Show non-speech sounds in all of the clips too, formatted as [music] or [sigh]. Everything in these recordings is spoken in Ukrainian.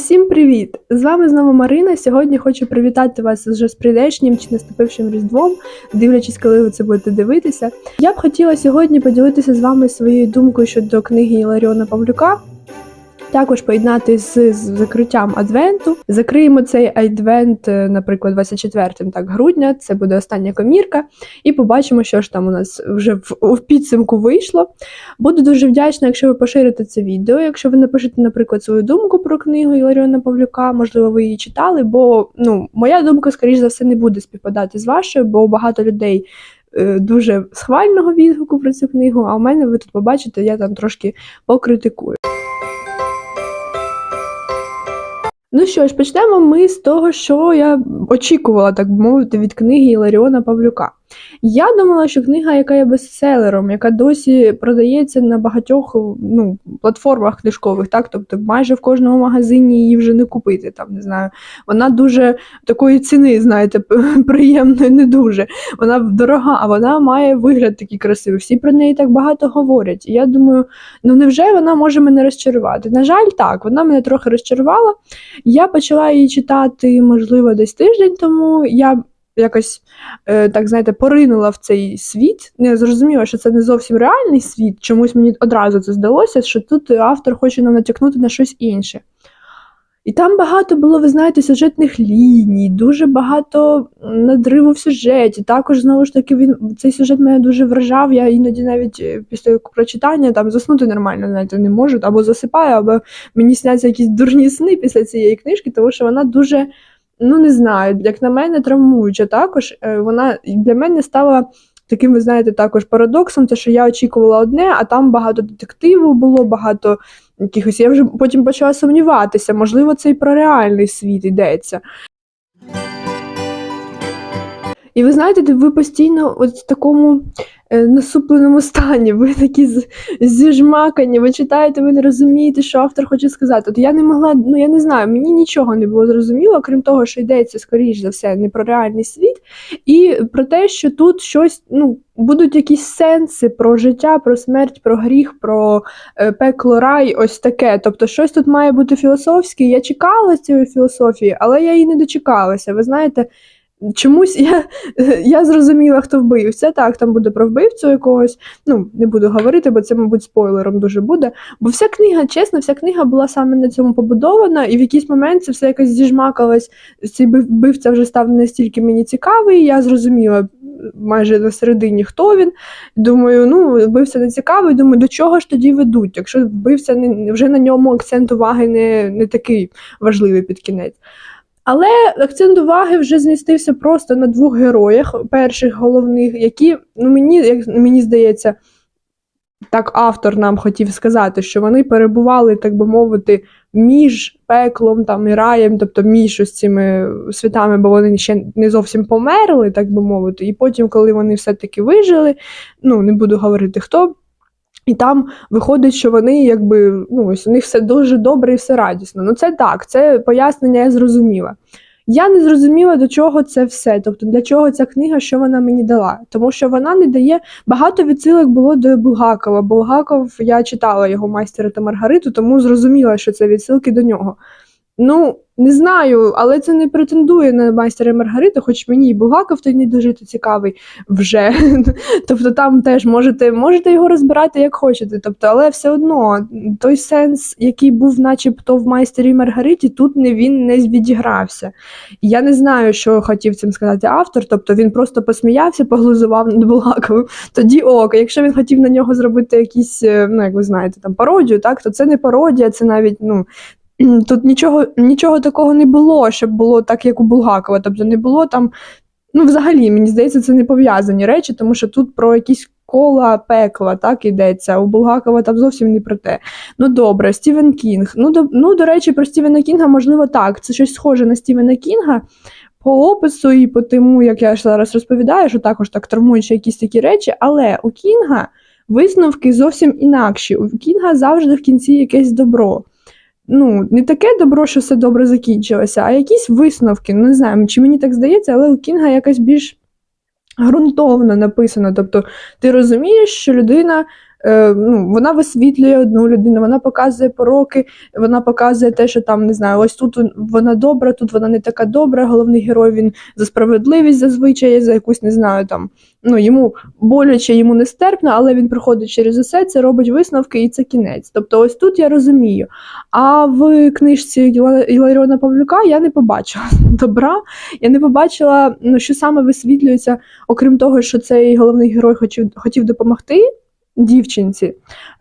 Усім привіт! З вами знову Марина. Сьогодні хочу привітати вас вже з прийдешнім чи наступившим різдвом, дивлячись, коли ви це будете дивитися. Я б хотіла сьогодні поділитися з вами своєю думкою щодо книги Іларіона Павлюка. Також поєднати з, закриттям адвенту. Закриємо цей адвент, е, наприклад, 24 так, грудня. Це буде остання комірка, і побачимо, що ж там у нас вже в, в підсумку вийшло. Буду дуже вдячна, якщо ви поширите це відео. Якщо ви напишете, наприклад, свою думку про книгу Іларіона Павлюка, можливо, ви її читали, бо ну, моя думка, скоріш за все, не буде співпадати з вашою, бо багато людей. е, Дуже схвального відгуку про цю книгу, а у мене ви тут побачите, я там трошки покритикую. Ну що ж, почнемо ми з того, що я очікувала, так мовити, від книги Ларіона Павлюка. Я думала, що книга, яка є бестселером, яка досі продається на багатьох ну, платформах книжкових, так, тобто майже в кожному магазині її вже не купити. Там не знаю, вона дуже такої ціни, знаєте, приємної, не дуже. Вона дорога, а вона має вигляд такий красивий. Всі про неї так багато говорять. І я думаю, ну невже вона може мене розчарувати? На жаль, так, вона мене трохи розчарувала. Я почала її читати, можливо, десь тиждень тому. Я якось е, так знаєте, поринула в цей світ. Не зрозуміла, що це не зовсім реальний світ. Чомусь мені одразу це здалося, що тут автор хоче нам натякнути на щось інше. І там багато було, ви знаєте, сюжетних ліній, дуже багато надриву в сюжеті. Також, знову ж таки, він цей сюжет мене дуже вражав. Я іноді навіть е, після прочитання там заснути нормально знаєте, не можу, або засипаю, або мені сняться якісь дурні сни після цієї книжки, тому що вона дуже ну не знаю, як на мене, травмуюча також. Е, Вона для мене стала таким, ви знаєте, також парадоксом, те, що я очікувала одне, а там багато детективу було, багато якихось. Я вже потім почала сумніватися, можливо, це і про реальний світ йдеться. І ви знаєте, ви постійно от в такому е, насупленому стані, ви такі з- зіжмакані, ви читаєте, ви не розумієте, що автор хоче сказати. От я не могла, ну я не знаю, мені нічого не було зрозуміло, крім того, що йдеться, скоріш за все, не про реальний світ, і про те, що тут щось, ну, будуть якісь сенси про життя, про смерть, про гріх, про е, пекло, рай, ось таке. Тобто, щось тут має бути філософське. Я чекала цієї філософії, але я її не дочекалася. Ви знаєте. Чомусь я, [laughs] я зрозуміла, хто вбивця. Так, там буде про вбивцю якогось. Ну, не буду говорити, бо це, мабуть, спойлером дуже буде. Бо вся книга, чесно, вся книга була саме на цьому побудована, і в якийсь момент це все якось зіжмакалось. Цей бив- вбивця вже став настільки мені цікавий. Я зрозуміла майже на середині, хто він. Думаю, ну, вбивця не цікавий. Думаю, до чого ж тоді ведуть, якщо вбивця не, вже на ньому акцент уваги не, не такий важливий під кінець. Але акцент уваги вже змістився просто на двох героях, перших головних, які, ну мені, як мені здається, так автор нам хотів сказати, що вони перебували, так би мовити, між пеклом там, і раєм, тобто між ось цими світами, бо вони ще не зовсім померли, так би мовити. І потім, коли вони все-таки вижили, ну не буду говорити хто. І там виходить, що вони якби ну ось у них все дуже добре і все радісно. Ну це так, це пояснення я зрозуміла. Я не зрозуміла, до чого це все. Тобто для чого ця книга, що вона мені дала. Тому що вона не дає багато відсилок було до Булгакова. Булгаков, я читала його майстера та Маргариту, тому зрозуміла, що це відсилки до нього. Ну, не знаю, але це не претендує на майстера і Маргариту, хоч мені і Булгаков той не дуже цікавий вже. [laughs] Тобто там теж можете, можете його розбирати як хочете. Тобто, але все одно той сенс, який був, начебто, в майстері Маргариті, тут не він не відігрався. Я не знаю, що хотів цим сказати автор. Тобто він просто посміявся, поглузував над Булгаковим. Тоді ок. Якщо він хотів на нього зробити якісь, е, ну як ви знаєте, там пародію, так то це не пародія, це навіть ну. Тут нічого, нічого такого не було, щоб було так, як у Булгакова. Тобто не було там. Ну, взагалі, мені здається, це не пов'язані речі, тому що тут про якісь кола пекла так йдеться. У Булгакова там зовсім не про те. Ну добре, Стівен Кінг. Ну до, ну, до речі, про Стівена Кінга, можливо, так. Це щось схоже на Стівена Кінга. По опису і по тому, як я зараз розповідаю, що також так травмуючи якісь такі речі, але у Кінга висновки зовсім інакші. У Кінга завжди в кінці якесь добро ну, не таке добро, що все добре закінчилося, а якісь висновки. Ну, не знаю, чи мені так здається, але у Кінга якась більш ґрунтовно написано. Тобто, ти розумієш, що людина ну, вона висвітлює одну людину, вона показує пороки, вона показує те, що там не знаю, ось тут вона добра, тут вона не така добра. Головний герой він за справедливість зазвичай, за якусь не знаю там. Ну йому боляче, йому нестерпно, але він проходить через усе це, робить висновки, і це кінець. Тобто, ось тут я розумію. А в книжці Іла- Іларіона Павлюка я не побачила [laughs] добра. Я не побачила, ну що саме висвітлюється, окрім того, що цей головний герой хотів, хотів допомогти дівчинці,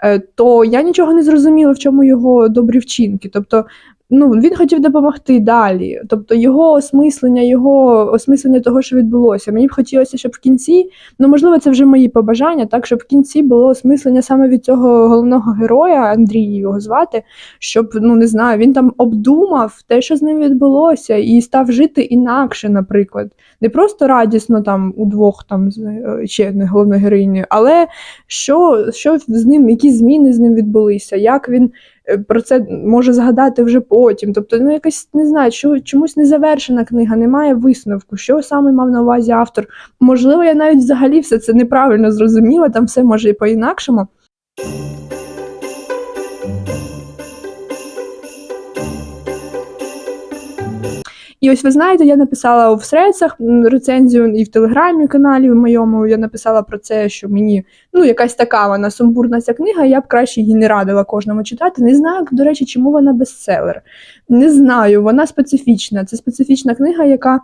е, то я нічого не зрозуміла, в чому його добрі вчинки. Тобто, ну він хотів допомогти далі. Тобто його осмислення, його осмислення того, що відбулося. Мені б хотілося, щоб в кінці, ну можливо, це вже мої побажання, так щоб в кінці було осмислення саме від цього головного героя, Андрій його звати, щоб ну не знаю, він там обдумав те, що з ним відбулося, і став жити інакше, наприклад. Не просто радісно там удвох там з е, ще одною головною героїнею, але що, що з ним, які зміни з ним відбулися, як він про це може згадати вже потім. Тобто, ну якась не знаю, що чомусь не завершена книга, немає висновку, що саме мав на увазі автор. Можливо, я навіть взагалі все це неправильно зрозуміла, там все може і по-інакшому. І ось ви знаєте, я написала в срецах рецензію і в телеграмі каналі в моєму. Я написала про це, що мені ну якась така вона сумбурна ця книга. Я б краще її не радила кожному читати. Не знаю, до речі, чому вона бестселер. Не знаю, вона специфічна. Це специфічна книга, яка.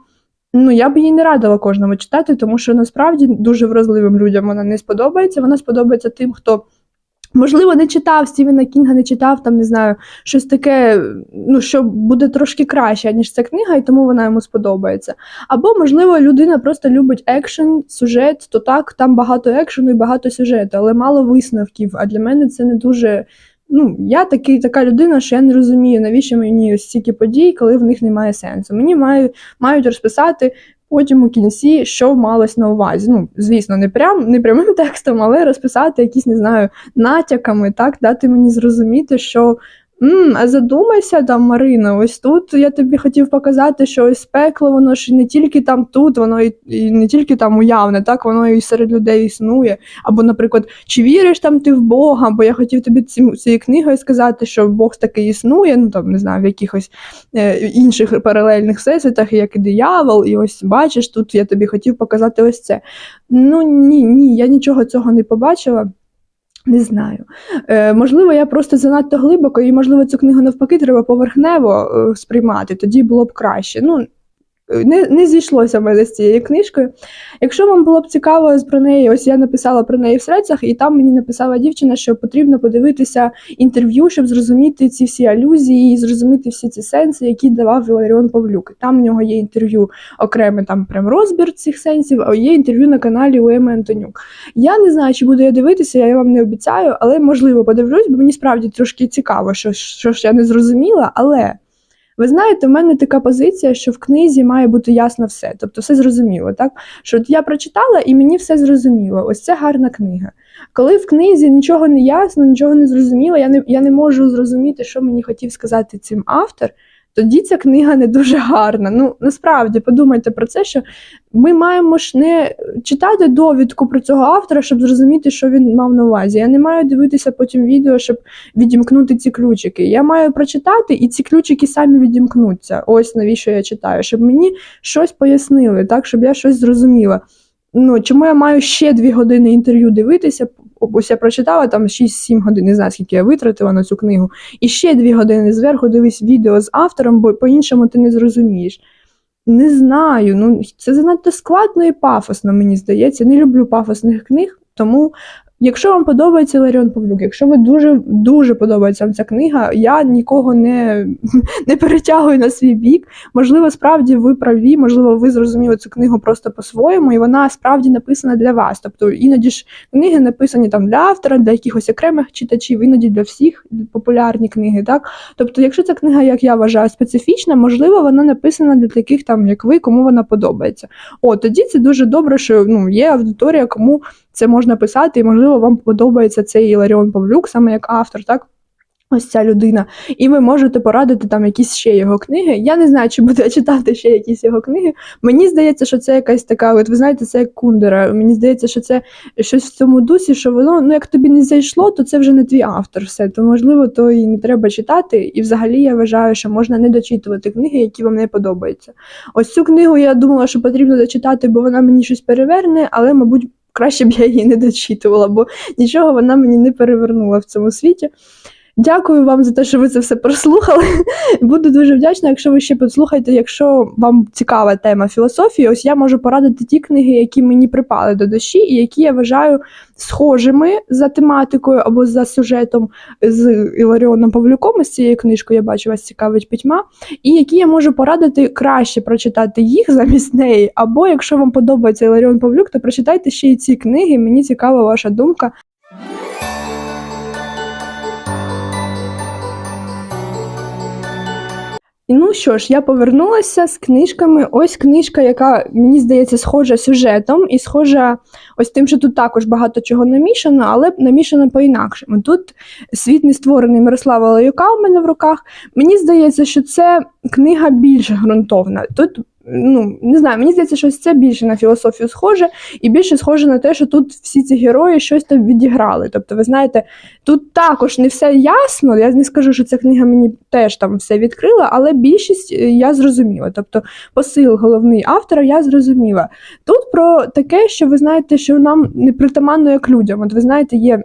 Ну, я б її не радила кожному читати, тому що насправді дуже вразливим людям вона не сподобається. Вона сподобається тим, хто можливо не читав Стівена Кінга, не читав там, не знаю, щось таке, ну що буде трошки краще, ніж ця книга, і тому вона йому сподобається. Або, можливо, людина просто любить екшен, сюжет, то так, там багато екшену і багато сюжету, але мало висновків. А для мене це не дуже. Ну, я такий, така людина, що я не розумію, навіщо мені ось стільки подій, коли в них немає сенсу. Мені маю, мають розписати потім у кінці, що малось на увазі. Ну, звісно, не прям не прямим [laughs] текстом, але розписати якісь, не знаю, натяками, так, дати мені зрозуміти, що. М, а задумайся там, Марина, ось тут я тобі хотів показати, що ось пекло, воно ж не тільки там тут, воно і, і не тільки там уявне, так воно і серед людей існує. Або, наприклад, чи віриш там ти в Бога? Бо я хотів тобі ці, цією книгою сказати, що Бог таки існує, ну там не знаю, в якихось е, інших паралельних всесвітах, як і диявол, і ось бачиш, тут я тобі хотів показати ось це. Ну ні, ні, я нічого цього не побачила. Не знаю. Е, можливо, я просто занадто глибоко, і, можливо, цю книгу навпаки треба поверхнево е, сприймати, тоді було б краще. Ну, не, не зійшлося в мене з цією книжкою. Якщо вам було б цікаво про неї, ось я написала про неї в срецях, і там мені написала дівчина, що потрібно подивитися інтерв'ю, щоб зрозуміти ці всі алюзії і зрозуміти всі ці сенси, які давав Іларіон Павлюк. Там в нього є інтерв'ю окремий там прям розбір цих сенсів, а є інтерв'ю на каналі у Антонюк. Я не знаю, чи буду я дивитися, я вам не обіцяю, але можливо подивлюсь, бо мені справді трошки цікаво, що, що ж я не зрозуміла, але. Ви знаєте, в мене така позиція, що в книзі має бути ясно все, тобто все зрозуміло, так? Що от я прочитала і мені все зрозуміло. Ось це гарна книга. Коли в книзі нічого не ясно, нічого не зрозуміло, я не, я не можу зрозуміти, що мені хотів сказати цим автор, тоді ця книга не дуже гарна. Ну, насправді подумайте про це, що ми маємо ж не читати довідку про цього автора, щоб зрозуміти, що він мав на увазі. Я не маю дивитися потім відео, щоб відімкнути ці ключики. Я маю прочитати, і ці ключики самі відімкнуться. Ось навіщо я читаю, щоб мені щось пояснили, так, щоб я щось зрозуміла. Ну, чому я маю ще дві години інтерв'ю дивитися? Ось я прочитала там 6-7 годин, не знаю, скільки я витратила на цю книгу, і ще дві години зверху дивись відео з автором, бо по-іншому ти не зрозумієш. Не знаю, ну це занадто складно і пафосно, мені здається. Не люблю пафосних книг, тому. Якщо вам подобається Ларіон Павлюк, якщо ви дуже дуже подобається вам ця книга, я нікого не, [laughs] не перетягую на свій бік. Можливо, справді ви праві, можливо, ви зрозуміли цю книгу просто по-своєму, і вона справді написана для вас. Тобто іноді ж книги написані там для автора, для якихось окремих читачів, іноді для всіх популярні книги. Так, тобто, якщо ця книга, як я вважаю, специфічна, можливо, вона написана для таких, там як ви, кому вона подобається. О, тоді це дуже добре, що ну є аудиторія, кому це можна писати, і можливо вам подобається цей Іларіон Павлюк, саме як автор, так. Ось ця людина, і ви можете порадити там якісь ще його книги. Я не знаю, чи буду я читати ще якісь його книги. Мені здається, що це якась така, от ви знаєте, це як кундера. Мені здається, що це щось в цьому дусі, що воно, ну як тобі не зайшло, то це вже не твій автор. Все то можливо, то і не треба читати. І взагалі я вважаю, що можна не дочитувати книги, які вам не подобаються. Ось цю книгу я думала, що потрібно дочитати, бо вона мені щось переверне, але, мабуть, краще б я її не дочитувала, бо нічого вона мені не перевернула в цьому світі. Дякую вам за те, що ви це все прослухали. [laughs] Буду дуже вдячна, якщо ви ще послухаєте, якщо вам цікава тема філософії, ось я можу порадити ті книги, які мені припали до душі, і які я вважаю схожими за тематикою або за сюжетом з Іларіоном Павлюком. З цією книжкою я бачу вас цікавить пітьма, і які я можу порадити краще прочитати їх замість неї. Або якщо вам подобається Іларіон Павлюк, то прочитайте ще й ці книги. Мені цікава ваша думка. Ну що ж, я повернулася з книжками. Ось книжка, яка мені здається схожа сюжетом, і схожа ось тим, що тут також багато чого намішано, але намішано по-інакшому. Тут світ не створений Мирослава Лаюка у мене в руках. Мені здається, що це книга більш ґрунтовна. Тут ну не знаю, мені здається, що це більше на філософію схоже, і більше схоже на те, що тут всі ці герої щось там відіграли. Тобто, ви знаєте, тут також не все ясно. Я не скажу, що ця книга мені теж там все відкрила, але більшість е, я зрозуміла. Тобто, посил головний автора я зрозуміла. Тут про таке, що ви знаєте, що нам не притаманно як людям. От ви знаєте, є.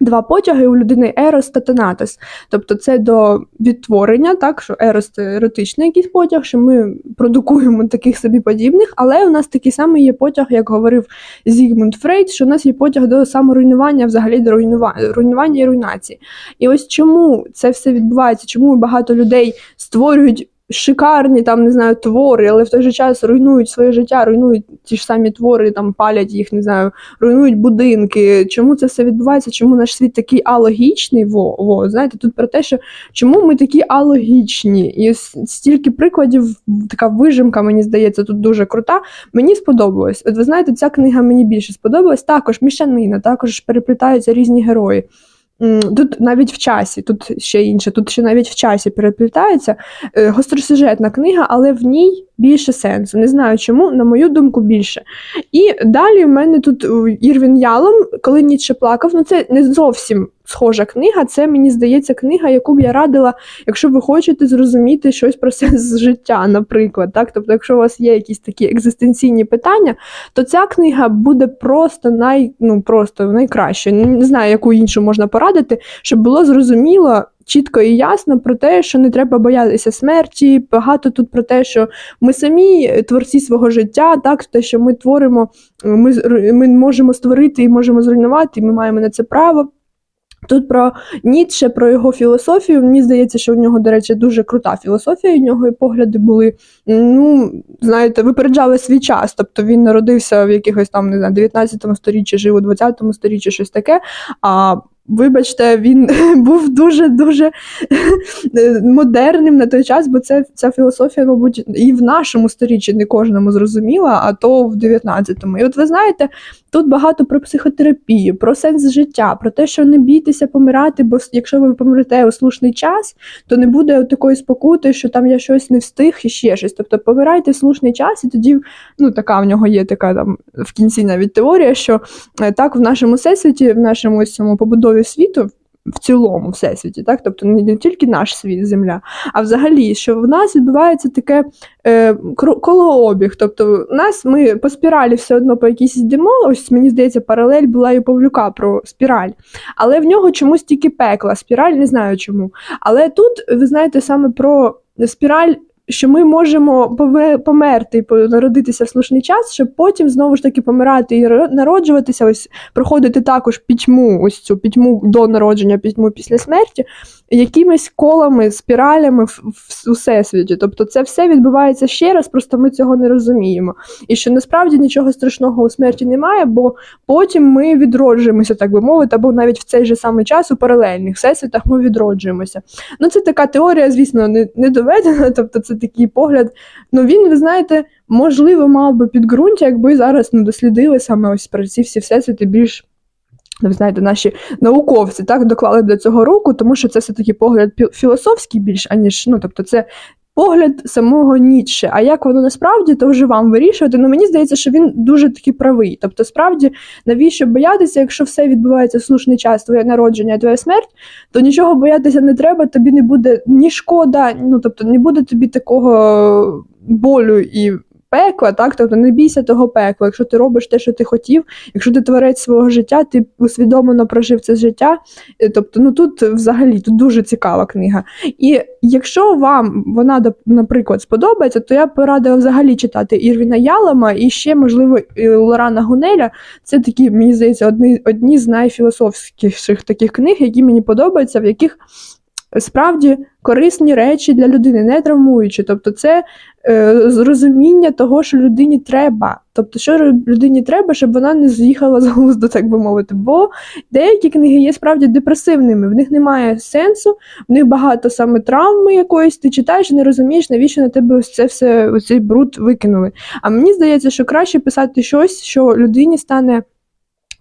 Два потяги у людини Ерос та Танатос. Тобто це до відтворення, так що Ерос це еротичний якийсь потяг, що ми продукуємо таких собі подібних, але у нас такий самий є потяг, як говорив Зігмунд Фрейд, що у нас є потяг до саморуйнування, взагалі до руйнування, руйнування і руйнації. І ось чому це все відбувається, чому багато людей створюють шикарні там не знаю твори, але в той же час руйнують своє життя, руйнують ті ж самі твори, там палять їх, не знаю, руйнують будинки. Чому це все відбувається? Чому наш світ такий алогічний? Во, во знаєте, тут про те, що чому ми такі алогічні, і стільки прикладів, така вижимка, мені здається, тут дуже крута. Мені сподобалось. От ви знаєте, ця книга мені більше сподобалась. Також мішанина, також переплітаються різні герої. Тут навіть в часі, тут ще інше, тут ще навіть в часі переплітається е, гостросюжетна книга, але в ній більше сенсу. Не знаю чому, на мою думку, більше. І далі в мене тут Ірвін Ялом, коли Ніцше плакав, ну це не зовсім схожа книга. Це мені здається книга, яку б я радила, якщо ви хочете зрозуміти щось про [laughs] сенс життя, наприклад. Так? Тобто, якщо у вас є якісь такі екзистенційні питання, то ця книга буде просто най, ну, просто найкраще. Не знаю, яку іншу можна порадити, щоб було зрозуміло чітко і ясно про те, що не треба боятися смерті. Багато тут про те, що ми самі творці свого життя, так те, що ми творимо, ми, ми можемо створити і можемо зруйнувати, і ми маємо на це право. Тут про Ніцше, про його філософію. Мені здається, що у нього, до речі, дуже крута філософія. У нього і погляди були, ну, знаєте, випереджали свій час. Тобто він народився в якихось там, не знаю, 19 сторіччі, жив у 20 сторіччі, щось таке. А Вибачте, він [laughs] був дуже-дуже модерним на той час, бо це ця філософія, мабуть, і в нашому сторіччі не кожному зрозуміла, а то в 19-му. І от ви знаєте, тут багато про психотерапію, про сенс життя, про те, що не бійтеся помирати, бо якщо ви помрете у слушний час, то не буде такої спокути, що там я щось не встиг і ще щось. Тобто помирайте в слушний час, і тоді ну така в нього є така там в кінці навіть теорія, що е, так в нашому всесвіті, в нашому ось цьому побудові світу. В цілому всесвіті, так, тобто не тільки наш світ, земля, а взагалі, що в нас відбувається таке е, колообіг. Тобто, в нас ми по спіралі все одно по якійсь йдемо. Ось мені здається, паралель була і Павлюка про спіраль. Але в нього чомусь тільки пекла. Спіраль не знаю чому. Але тут ви знаєте саме про спіраль що ми можемо померти і народитися в слушний час, щоб потім знову ж таки помирати і народжуватися, ось проходити також пітьму, ось цю пітьму до народження, пітьму після смерті, якимись колами, спіралями в, в всесвіті. Тобто це все відбувається ще раз, просто ми цього не розуміємо. І що насправді нічого страшного у смерті немає, бо потім ми відроджуємося, так би мовити, або навіть в цей же самий час у паралельних всесвітах ми відроджуємося. Ну це така теорія, звісно, не, не доведена. [laughs] тобто це такий погляд. Ну він, ви знаєте, можливо, мав би підґрунтя, якби зараз не дослідили саме ось про ці всі всесвіти більш ви знаєте, наші науковці так доклали до цього руку, тому що це все-таки погляд пі- філософський більш, аніж ну, тобто, це погляд самого Ніцше. А як воно насправді, то вже вам вирішувати. Ну мені здається, що він дуже таки правий. Тобто, справді, навіщо боятися, якщо все відбувається в слушний час, твоє народження, твоя смерть, то нічого боятися не треба, тобі не буде ні шкода, ну тобто не буде тобі такого болю і. Пекла, так, тобто не бійся того пекла. Якщо ти робиш те, що ти хотів, якщо ти творець свого життя, ти усвідомлено прожив це життя. Е, Тобто, ну тут взагалі тут дуже цікава книга. І якщо вам вона, наприклад, сподобається, то я порадила взагалі читати Ірвіна Ялама і ще, можливо, Лорана Гунеля. Це такі, мені здається, одні, одні з найфілософськіших таких книг, які мені подобаються, в яких справді корисні речі для людини, не травмуючі. Тобто, це е, зрозуміння того, що людині треба. Тобто, що людині треба, щоб вона не з'їхала з глузду, так би мовити. Бо деякі книги є справді депресивними, в них немає сенсу, в них багато саме травми якоїсь, ти читаєш і не розумієш, навіщо на тебе ось це все, ось цей бруд викинули. А мені здається, що краще писати щось, що людині стане.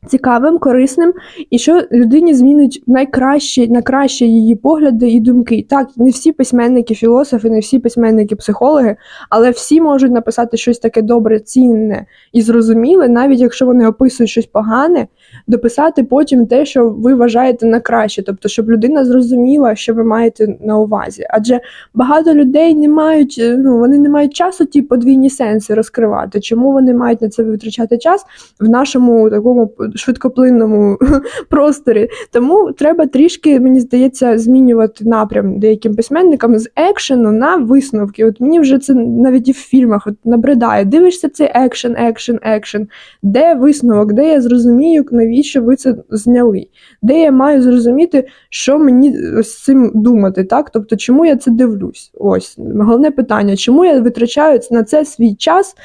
Цікавим, корисним, і що людині змінить найкраще, на краще її погляди і думки. Так, не всі письменники, філософи, не всі письменники, психологи, але всі можуть написати щось таке добре, цінне і зрозуміле, навіть якщо вони описують щось погане, дописати потім те, що ви вважаєте на краще, тобто, щоб людина зрозуміла, що ви маєте на увазі. Адже багато людей не мають, е, ну вони не мають часу ті подвійні сенси розкривати. Чому вони мають на це витрачати час в нашому такому швидкоплинному [laughs] просторі? Тому треба трішки, мені здається, змінювати напрям деяким письменникам з екшену на висновки. От мені вже це навіть і в фільмах от набридає. Дивишся цей екшен, екшен, екшен. Де висновок, де я зрозумію, навіщо ви це зняли? Де я маю зрозуміти, що мені з цим думати, так? Тобто, чому я це дивлюсь? Ось головне питання, чому я витрачаю на це свій час?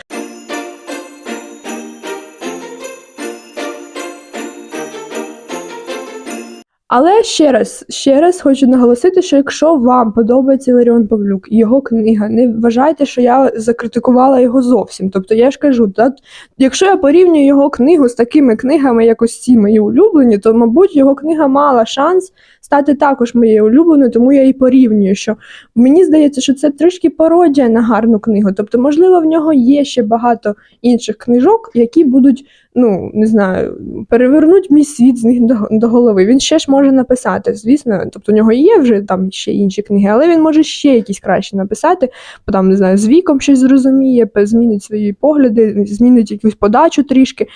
Але ще раз, ще раз хочу наголосити, що якщо вам подобається Ларіон Павлюк його книга, не вважайте, що я закритикувала його зовсім. Тобто я ж кажу, та, якщо я порівнюю його книгу з такими книгами, як ось ці мої улюблені, то, мабуть, його книга мала шанс стати також моєю улюбленою, тому я і порівнюю, що мені здається, що це трішки пародія на гарну книгу. Тобто, можливо, в нього є ще багато інших книжок, які будуть, ну не знаю, перевернуть мій світ з них до, до голови. Він ще ж може написати, звісно. Тобто, у нього є вже там ще інші книги, але він може ще якісь краще написати, бо там не знаю, з віком щось зрозуміє, змінить свої погляди, змінить якусь подачу трішки.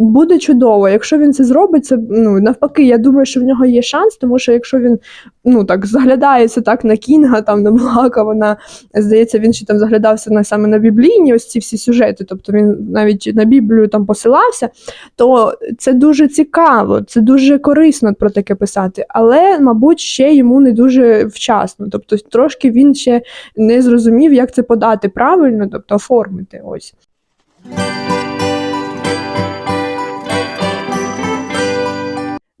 Буде чудово. Якщо він це зробить, це ну навпаки, я думаю, що в нього є шанс, тому що якщо він ну так заглядається так на Кінга, там на Блака, вона здається, він ще там заглядався на саме на біблійні ось ці всі сюжети, тобто він навіть на Біблію там посилався, то це дуже цікаво, це дуже корисно про таке писати, але, мабуть, ще йому не дуже вчасно. Тобто, трошки він ще не зрозумів, як це подати правильно, тобто оформити ось.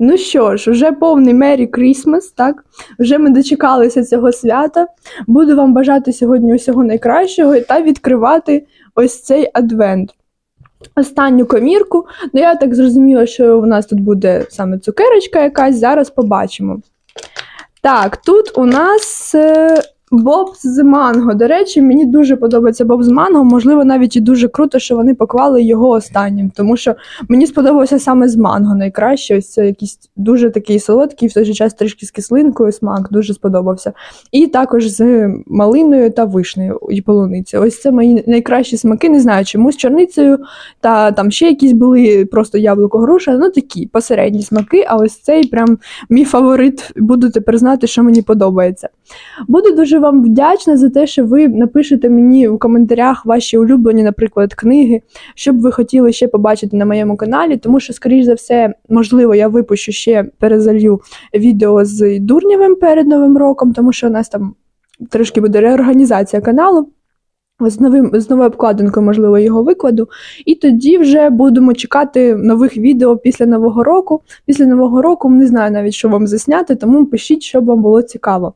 Ну що ж, вже повний Мері Крісмас, так? Вже ми дочекалися цього свята. Буду вам бажати сьогодні усього найкращого та відкривати ось цей адвент. Останню комірку. Ну, я так зрозуміла, що у нас тут буде саме цукерочка якась, зараз побачимо. Так, тут у нас е, Боб з манго. До речі, мені дуже подобається Боб з манго. Можливо, навіть і дуже круто, що вони поклали його останнім, тому що мені сподобався саме з манго найкраще. Ось це якийсь дуже такий солодкий, в той же час трішки з кислинкою смак, дуже сподобався. І також з малиною та вишнею і полуницею. Ось це мої найкращі смаки. Не знаю, чому з чорницею та там ще якісь були просто яблуко груша. Ну такі посередні смаки. А ось цей прям мій фаворит. Буду тепер знати, що мені подобається. Буду дуже вам вдячна за те, що ви напишете мені у коментарях ваші улюблені, наприклад, книги, що б ви хотіли ще побачити на моєму каналі, тому що, скоріш за все, можливо, я випущу ще перезалью відео з Дурнєвим перед Новим роком, тому що у нас там трошки буде реорганізація каналу. З новим з новою обкладинкою, можливо, його викладу. І тоді вже будемо чекати нових відео після нового року. Після нового року не знаю навіть, що вам засняти, тому пишіть, щоб вам було цікаво.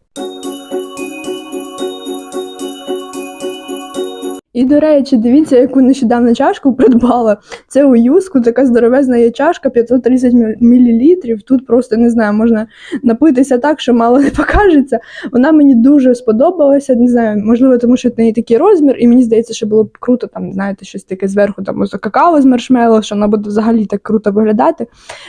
І, до речі, дивіться, яку нещодавно чашку придбала. Це у юску, така здоровезна є чашка, 530 мл. Тут просто не знаю, можна напитися так, що мало не покажеться. Вона мені дуже сподобалася. Не знаю, можливо, тому що в неї такий розмір, і мені здається, що було б круто там, знаєте, щось таке зверху, там какао з маршмеллоу, що вона буде взагалі так круто виглядати.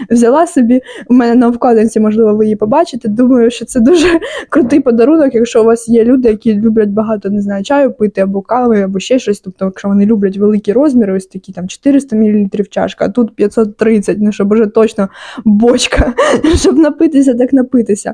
Взяла собі, у мене на обкладинці, можливо, ви її побачите. Думаю, що це дуже [laughs] крутий подарунок, якщо у вас є люди, які люблять багато, не знаю, чаю пити або кави, або ще щось. Тобто, якщо вони люблять великі розміри, ось такі там 400 мл чашка, а тут 530, ну щоб уже точно бочка, [laughs] щоб напитися, так напитися.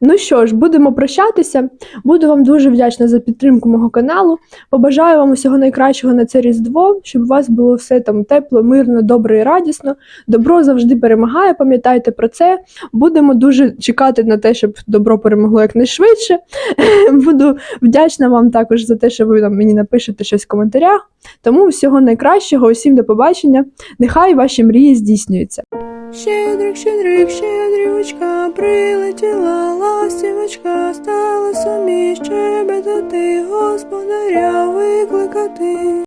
Ну що ж, будемо прощатися. Буду вам дуже вдячна за підтримку мого каналу. Побажаю вам усього найкращого на це Різдво, щоб у вас було все там тепло, мирно, добре і радісно. Добро завжди перемагає, пам'ятайте про це. Будемо дуже чекати на те, щоб добро перемогло якнайшвидше. [laughs] Буду вдячна вам також за те, що ви там мені напишете щось в коментарях. Тому всього найкращого, усім до побачення. Нехай ваші мрії здійснюються. Щедрик, щедрик, щедрівочка, прилетіла ластівочка, стала собі щебетати, господаря викликати.